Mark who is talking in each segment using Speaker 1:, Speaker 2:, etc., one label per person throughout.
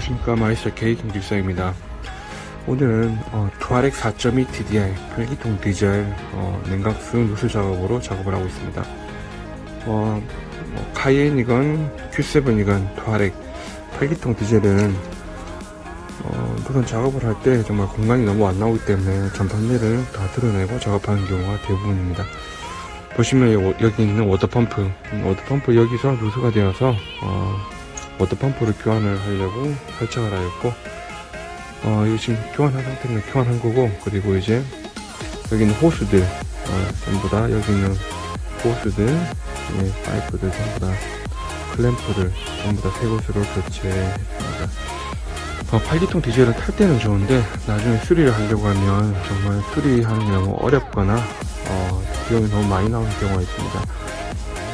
Speaker 1: 안녕하십니까. 마이스터 K 김길성입니다. 오늘은 어, 투아렉 4.2 TDI 8기통 디젤 어, 냉각수 누수 작업으로 작업을 하고 있습니다. 어, 뭐, 카이엔이건 Q7이건 투아렉 8기통 디젤은 어, 누런 작업을 할 때 정말 공간이 너무 안 나오기 때문에 전판내를 다 드러내고 작업하는 경우가 대부분입니다. 보시면 요- 여기 있는 워터펌프 음, 워터펌프 여기서 누수가 되어서 어, 워터펌프를 교환을 하려고 설정을 하였고 어, 이거 지금 교환한 상태는 교환한 거고 그리고 이제 여기 있는 호스들 어, 전부 다 여기 있는 호스들 예, 파이프들 전부 다 클램프들 전부 다 새 곳으로 교체했습니다. 어, 8기통 디젤을 탈 때는 좋은데 나중에 수리를 하려고 하면 정말 수리하는 게 너무 어렵거나 어, 비용이 너무 많이 나오는 경우가 있습니다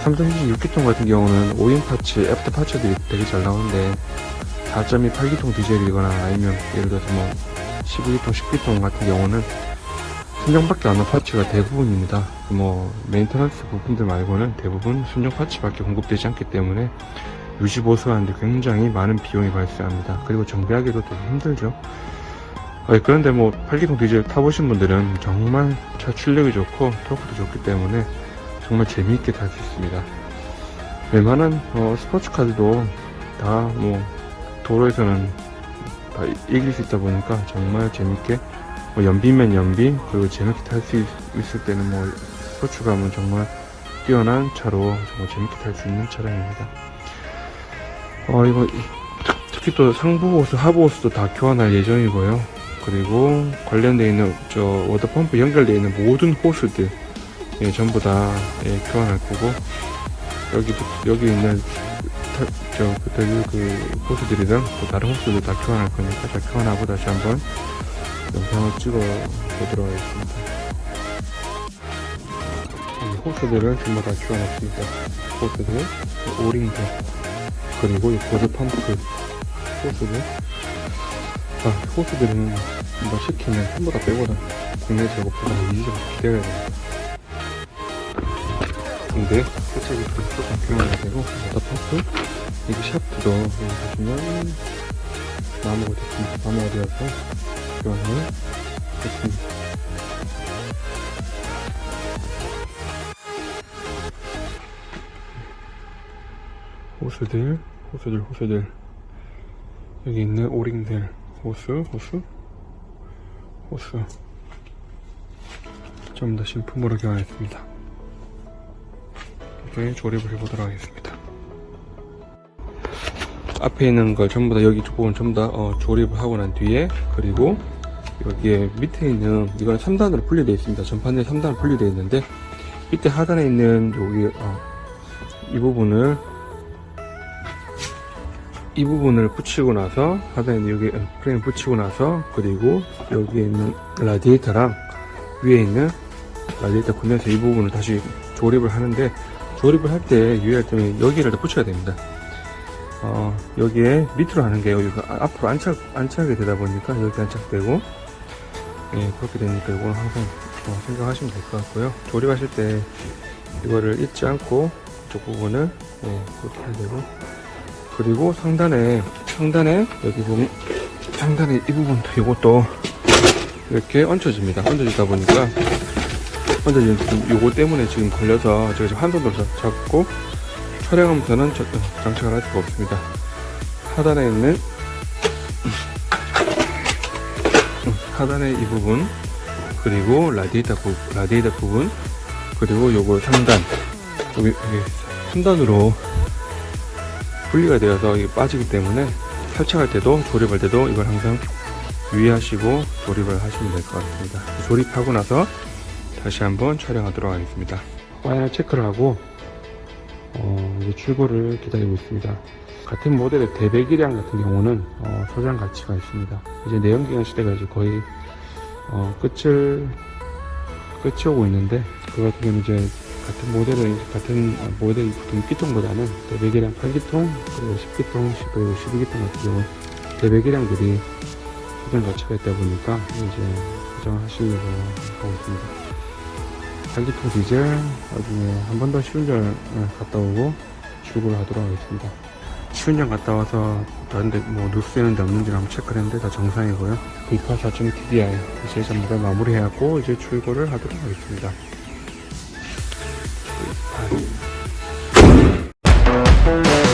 Speaker 1: 삼성전자 6기통 같은 경우는 오인 파츠, 애프터 파츠들이 되게 잘 나오는데 4.2 8기통 디젤이거나 아니면 예를 들어서 뭐 19기통, 10기통 같은 경우는 순정밖에 안 나온 파츠가 대부분입니다. 뭐 메인터넌스 부분들 말고는 대부분 순정 파츠밖에 공급되지 않기 때문에 유지 보수하는데 굉장히 많은 비용이 발생합니다. 그리고 정비하기도 되게 힘들죠. 어, 그런데 뭐 8기통 디젤 타보신 분들은 정말 차 출력이 좋고 토크도 좋기 때문에 정말 재미있게 탈 수 있습니다. 웬만한 어, 스포츠카들도 다 뭐 도로에서는 다 이- 이길 수 있다 보니까 정말 재밌게 뭐 연비면 연비 그리고 재밌게 탈 수 있을 때는 뭐 스포츠감은 정말 뛰어난 차로 정말 재밌게 탈 수 있는 차량입니다. 어 이거 특히 또 상부 호스 하부 호스도 다 교환할 예정이고요. 그리고 관련되어 있는 저 워터펌프 연결되어 있는 모든 호스들 예, 전부 다 예, 교환할 거고 여기 여기 있는 타- 저 그때 그 호스들이랑 또 다른 호스들 다 교환할 거니까 다 교환하고 다시 한번 영상을 찍어 보도록 하겠습니다. 이 호스들을 전부 다 교환했습니다. 호스들, 오링들, 그리고 이 보드 펌프 호스들. 아, 호스들은 뭐 시키면 전부 다 빼거든. 국내 작업보다 이지가 기대해야 됩니다. 근데 살짝이 조금 교환이 되고 워터 펌프 이거 샤프트도 여기 보시면 나무가 됐습니다. 되어서 교환을 했습니다. 호스들, 호스들, 호스들. 여기 있는 오링들. 호스, 호스. 전부 다 신품으로 교환했습니다. 이렇게 조립을 해보도록 하겠습니다. 앞에 있는 걸 전부 다 여기 부분 전부 다 어, 조립을 하고 난 뒤에 그리고 여기에 밑에 있는 이건 3단으로 분리되어 있습니다. 전판에 3단으로 분리되어 있는데 밑에 하단에 있는 여기 어, 이 부분을 이 부분을 붙이고 나서 하단에 여기 어, 프레임 붙이고 나서 그리고 여기에 있는 라디에이터랑 위에 있는 라디에이터 컨덴서 이 부분을 다시 조립을 하는데 조립을 할 때 유의할 점이 여기를 다 붙여야 됩니다. 어, 여기에 밑으로 하는 게 여기가 앞으로 안착, 안착이 되다 보니까 여기 안착되고, 예, 그렇게 되니까 이거는 항상 어, 생각하시면 될 것 같고요. 조립하실 때 이거를 잊지 않고 이쪽 부분을, 예, 그렇게 해야 되고, 그리고 상단에, 상단에, 여기 보면, 상단에 이 부분도 이것도 이렇게 얹혀집니다. 얹어지다 보니까, 얹어지는 지금 요거 때문에 지금 걸려서 제가 지금 한 손으로 잡- 잡고, 촬영하면서는 저- 어, 장착을 할 수가 없습니다. 하단에 있는 음, 하단의 이 부분 그리고 라디에이터 부, 라디에이터 부분 그리고 요거 상단 여기, 여기 3단으로 분리가 되어서 이게 빠지기 때문에 탈착할 때도 조립할 때도 이걸 항상 유의하시고 조립을 하시면 될 것 같습니다. 조립하고 나서 다시 한번 촬영하도록 하겠습니다. 파이널 체크를 하고 어, 이제 출고를 기다리고 있습니다. 같은 모델의 대배기량 같은 경우는 어, 소장 가치가 있습니다. 이제 내연기관 시대가 이제 거의 어, 끝을 끝이 오고 있는데 그 같은 경우는 이제 같은 이제 같은 어, 모델 등기통보다는 대배기량 8기통 그리고 10기통 그리고 12기통 같은 경우 대배기량들이 소장 가치가 있다 보니까 이제 소장하시려고 하고 있습니다. 전기통 디젤 나중에 한 번 더 시운전을 예, 갔다 오고 출고를 하도록 하겠습니다. 시운전 갔다 와서 다른데 뭐 누수 되는데 없는지 한번 체크를 했는데 다 정상이고요. 비카 4.TDI 이제 전부 마무리해갖고 이제 출고를 하도록 하겠습니다. 아.